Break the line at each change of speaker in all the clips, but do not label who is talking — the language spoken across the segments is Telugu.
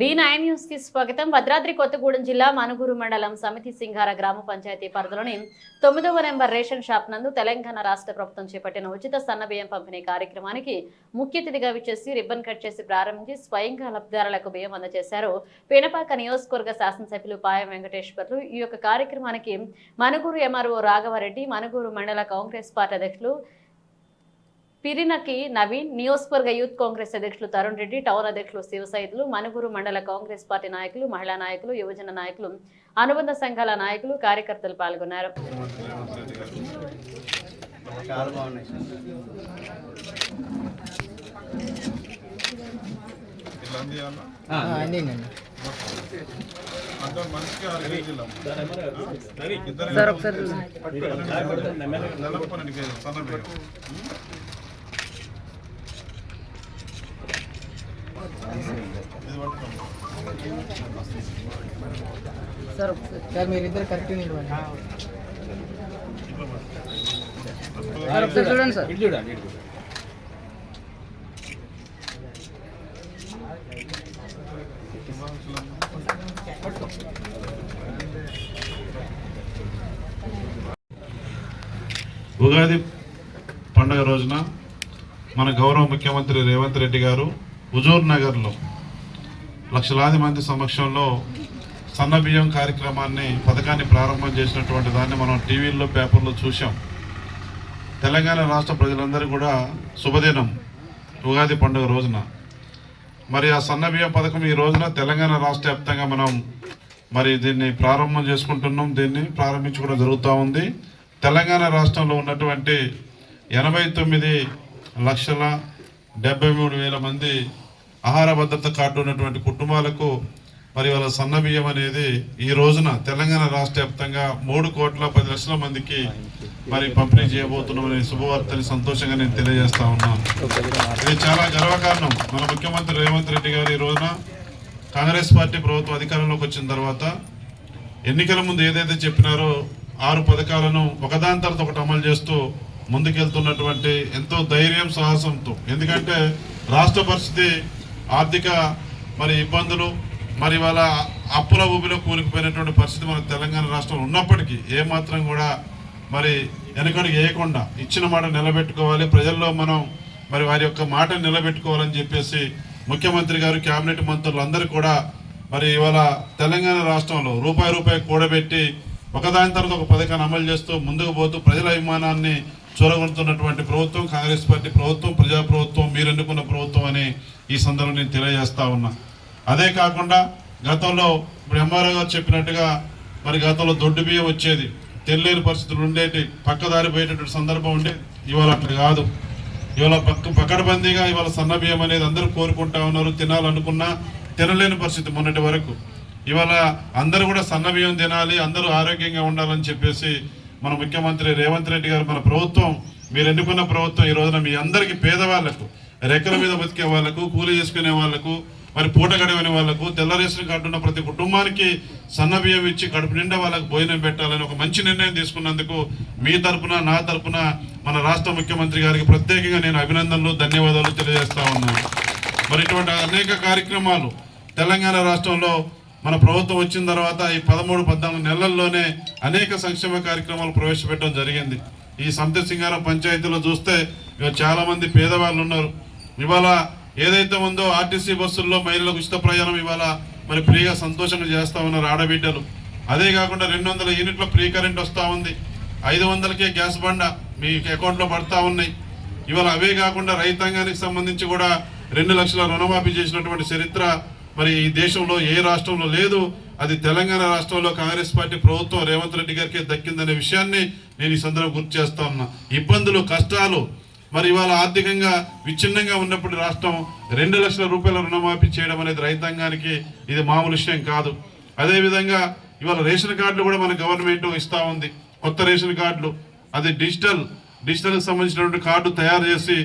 బి నైన్ న్యూస్కి స్వాగతం. భద్రాద్రి కొత్తగూడెం జిల్లా మనుగురు మండలం సమితి సింగార గ్రామ పంచాయతీ పరిధిలోని తొమ్మిదవ నెంబర్ రేషన్ షాప్ నందు తెలంగాణ రాష్ట్ర ప్రభుత్వం చేపట్టిన ఉచిత సన్న బియ్యం పంపిణీ కార్యక్రమానికి ముఖ్య అతిథిగా విచ్చేసి రిబ్బన్ కట్ చేసి ప్రారంభించి స్వయంగా లబ్ధిదారులకు బియ్యం అందజేశారు. పినపాక నియోజకవర్గ శాసనసభ్యులు పాయం వెంకటేశ్వర్లు ఈ యొక్క కార్యక్రమానికి మనుగురు ఎంఆర్ఓ రాఘవరెడ్డి మనుగురు మండల కాంగ్రెస్ పార్టీ అధ్యక్షులు పిరినకి నవీన్ నియోజకవర్గ యూత్ కాంగ్రెస్ అధ్యక్షులు తరుణ్ రెడ్డి టౌన్ అధ్యక్షులు శివసైదులు మనుగురు మండల కాంగ్రెస్ పార్టీ నాయకులు మహిళా నాయకులు యువజన నాయకులు అనుబంధ సంఘాల నాయకులు కార్యకర్తలు పాల్గొన్నారు.
చాలా బాగున్నాయి సార్
ఇట్లా అందియాలా?
అండి
అంటే మనిషికి ఆరు కేజీలు అమ్మ. ఇద్దరు
సార్ ఒకసారి
నెలకు పన్నెండు కేజీలు సన్న బియ్యం. ఇది
సార్ సార్ మీరిద్దరు కరెక్ట్ నిలవండి సార్ ఒకసారి చూడండి సార్.
ఉగాది పండుగ రోజున మన గౌరవ ముఖ్యమంత్రి రేవంత్ రెడ్డి గారు హుజూర్ నగర్లో లక్షలాది మంది సమక్షంలో సన్నబియ్యం కార్యక్రమాన్ని పథకాన్ని ప్రారంభం చేసినటువంటి దాన్ని మనం టీవీల్లో పేపర్లో చూసాం తెలంగాణ రాష్ట్ర ప్రజలందరూ కూడా శుభదినం ఉగాది పండుగ రోజున. మరి ఆ సన్నబియ్యం పథకం ఈ రోజున తెలంగాణ రాష్ట్ర వ్యాప్తంగా మనం మరి దీన్ని ప్రారంభం చేసుకుంటున్నాం. దీన్ని ప్రారంభించుకోవడం జరుగుతూ ఉంది. తెలంగాణ రాష్ట్రంలో ఉన్నటువంటి ఎనభై తొమ్మిది లక్షల డెబ్బై మూడు వేల మంది ఆహార భద్రత కార్డు ఉన్నటువంటి కుటుంబాలకు మరి వాళ్ళ సన్న బియ్యం అనేది ఈ రోజున తెలంగాణ రాష్ట్ర వ్యాప్తంగా మూడు కోట్ల పది లక్షల మందికి మరి పంపిణీ చేయబోతున్నామని శుభవార్తని సంతోషంగా నేను తెలియజేస్తా ఉన్నాను ఇది చాలా గర్వకారణం. మన ముఖ్యమంత్రి రేవంత్ రెడ్డి గారు ఈ రోజున కాంగ్రెస్ పార్టీ ప్రభుత్వం అధికారంలోకి వచ్చిన తర్వాత ఎన్నికల ముందు ఏదైతే చెప్పినారో ఆరు పథకాలను ఒకదాని తర్వాత ఒకటి అమలు చేస్తూ ముందుకెళ్తున్నటువంటి ఎంతో ధైర్యం సాహసంతో. ఎందుకంటే రాష్ట్ర పరిస్థితి ఆర్థిక మరి ఇబ్బందులు మరి వాళ్ళ అప్పుల ఊబిలో కూలికిపోయినటువంటి పరిస్థితి మన తెలంగాణ రాష్ట్రంలో ఉన్నప్పటికీ ఏమాత్రం కూడా మరి వెనకడుగు వేయకుండా ఇచ్చిన మాట నిలబెట్టుకోవాలి. ప్రజల్లో మనం మరి వారి యొక్క మాట నిలబెట్టుకోవాలని చెప్పేసి ముఖ్యమంత్రి గారు కేబినెట్ మంత్రులు అందరూ కూడా మరి ఇవాళ తెలంగాణ రాష్ట్రంలో రూపాయి రూపాయి కూడబెట్టి ఒకదాని తర్వాత ఒక పథకాన్ని అమలు చేస్తూ ముందుకు పోతూ ప్రజల అభిమానాన్ని చూరగొడుతున్నటువంటి ప్రభుత్వం కాంగ్రెస్ పార్టీ ప్రభుత్వం ప్రజా ప్రభుత్వం మీరు ఎన్నుకున్న ప్రభుత్వం అని ఈ సందర్భంలో నేను తెలియజేస్తా ఉన్నా. అదే కాకుండా గతంలో ఇప్పుడు ఎంఆర్ఓ గారు చెప్పినట్టుగా మరి గతంలో దొడ్డు బియ్యం వచ్చేది తెలియని పరిస్థితులు ఉండేటి పక్కదారి పోయేటటువంటి సందర్భం ఉండేది ఇవాళ అట్లా కాదు. ఇవాళ పక్క పక్కడబందీగా ఇవాళ సన్న బియ్యం అనేది అందరూ కోరుకుంటా ఉన్నారు తినాలనుకున్నా తినలేని పరిస్థితి మొన్నటి వరకు. ఇవాళ అందరూ కూడా సన్న బియ్యం తినాలి అందరూ ఆరోగ్యంగా ఉండాలని చెప్పేసి మన ముఖ్యమంత్రి రేవంత్ రెడ్డి గారు మన ప్రభుత్వం మీరు ఎన్నుకున్న ప్రభుత్వం ఈ రోజున మీ అందరికీ పేదవాళ్ళకు రెక్కల మీద బతికే వాళ్ళకు కూలీ చేసుకునే వాళ్ళకు మరి పూట గడవని వాళ్ళకు తెల్ల రేషన్ కార్డు ఉన్న ప్రతి కుటుంబానికి సన్న బియ్యం ఇచ్చి కడుపు నిండా వాళ్ళకు భోజనం పెట్టాలని ఒక మంచి నిర్ణయం తీసుకున్నందుకు మీ తరపున నా తరపున మన రాష్ట్ర ముఖ్యమంత్రి గారికి ప్రత్యేకంగా నేను అభినందనలు ధన్యవాదాలు తెలియజేస్తా ఉన్నాను. మరి ఇటువంటి అనేక కార్యక్రమాలు తెలంగాణ రాష్ట్రంలో మన ప్రభుత్వం వచ్చిన తర్వాత ఈ పదమూడు పద్నాలుగు నెలల్లోనే అనేక సంక్షేమ కార్యక్రమాలు ప్రవేశపెట్టడం జరిగింది. ఈ సంత సింగారం పంచాయతీలో చూస్తే ఇక పేదవాళ్ళు ఉన్నారు. ఇవాళ ఏదైతే ఉందో ఆర్టీసీ బస్సుల్లో మహిళలకు ఉచిత ప్రయాణం ఇవాళ మరి ఫ్రీగా సంతోషంగా చేస్తూ ఉన్నారు ఆడబిడ్డలు. అదే కాకుండా రెండు వందల యూనిట్ల ఫ్రీ కరెంట్ వస్తూ ఉంది. ఐదు వందలకే గ్యాస్ బండ మీ అకౌంట్లో పడతా ఉన్నాయి. ఇవాళ అవే కాకుండా రైతాంగానికి సంబంధించి కూడా రెండు లక్షల రుణమాఫీ చేసినటువంటి చరిత్ర మరి ఈ దేశంలో ఏ రాష్ట్రంలో లేదు అది తెలంగాణ రాష్ట్రంలో కాంగ్రెస్ పార్టీ ప్రభుత్వం రేవంత్ రెడ్డి గారికి దక్కిందనే విషయాన్ని నేను ఈ సందర్భం గుర్తు చేస్తా ఉన్నా. ఇబ్బందులు కష్టాలు మరి ఇవాళ ఆర్థికంగా విచ్ఛిన్నంగా ఉన్నప్పుడు రాష్ట్రం రెండు లక్షల రూపాయల రుణమాఫీ చేయడం అనేది రైతాంగానికి ఇది మామూలు విషయం కాదు. అదేవిధంగా ఇవాళ రేషన్ కార్డులు కూడా మన గవర్నమెంట్ ఇస్తూ ఉంది. కొత్త రేషన్ కార్డులు అది డిజిటల్ డిజిటల్కి సంబంధించినటువంటి కార్డు తయారు చేసి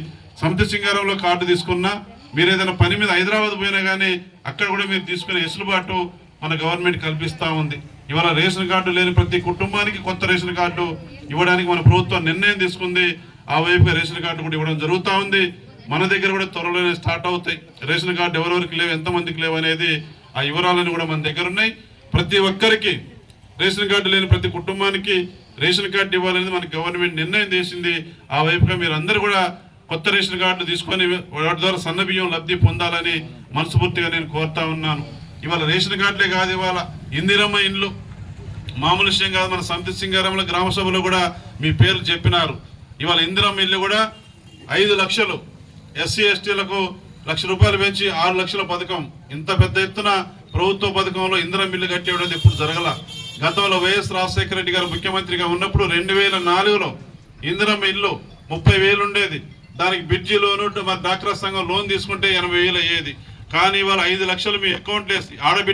సమితి సింగారంలో కార్డు తీసుకున్నా మీరు ఏదైనా పని మీద హైదరాబాద్ పోయినా కానీ అక్కడ కూడా మీరు తీసుకునే వెసులుబాటు మన గవర్నమెంట్ కల్పిస్తూ ఉంది. ఇవాళ రేషన్ కార్డు లేని ప్రతి కుటుంబానికి కొత్త రేషన్ కార్డు ఇవ్వడానికి మన ప్రభుత్వం నిర్ణయం తీసుకుంది. ఆ వైపుగా రేషన్ కార్డు కూడా ఇవ్వడం జరుగుతూ ఉంది. మన దగ్గర కూడా త్వరలోనే స్టార్ట్ అవుతాయి. రేషన్ కార్డు ఎవరెవరికి లేవు ఎంతమందికి లేవు అనేది ఆ వివరాలను కూడా మన దగ్గర ఉన్నాయి. ప్రతి ఒక్కరికి రేషన్ కార్డు లేని ప్రతి కుటుంబానికి రేషన్ కార్డు ఇవ్వాలనేది మన గవర్నమెంట్ నిర్ణయం చేసింది. ఆ వైపుగా మీరు అందరూ కూడా కొత్త రేషన్ కార్డు తీసుకొని వాటి ద్వారా సన్న బియ్యం లబ్ధి పొందాలని మనస్ఫూర్తిగా నేను కోరుతా ఉన్నాను. ఇవాళ రేషన్ కార్డులే కాదు ఇవాళ ఇందిరమ్మ ఇండ్లు. మామూలు విషయం కాదు మన సంతి సింగారంలో గ్రామ సభలో కూడా మీ పేర్లు చెప్పినారు. ఇవాళ ఇందిరమ్మ ఇల్లు కూడా ఐదు లక్షలు. ఎస్సీ ఎస్టీలకు లక్ష రూపాయలు పెంచి ఆరు లక్షల పథకం. ఇంత పెద్ద ఎత్తున ప్రభుత్వ పథకంలో ఇందిరం ఇల్లు కట్టేయడం ఇప్పుడు జరగల? గతంలో వైఎస్ రాజశేఖర రెడ్డి గారు ముఖ్యమంత్రిగా ఉన్నప్పుడు రెండు వేల నాలుగులో ఇందిరమ్మ ఇల్లు ముప్పై వేలు ఉండేది. దానికి బ్రిడ్జి లోను మరి డాక్టర్ సంఘం లోన్ తీసుకుంటే ఎనభై వేలు అయ్యేది. కానీ ఇవాళ ఐదు లక్షలు మీ అకౌంట్లో వేసి ఆడబిడ్డ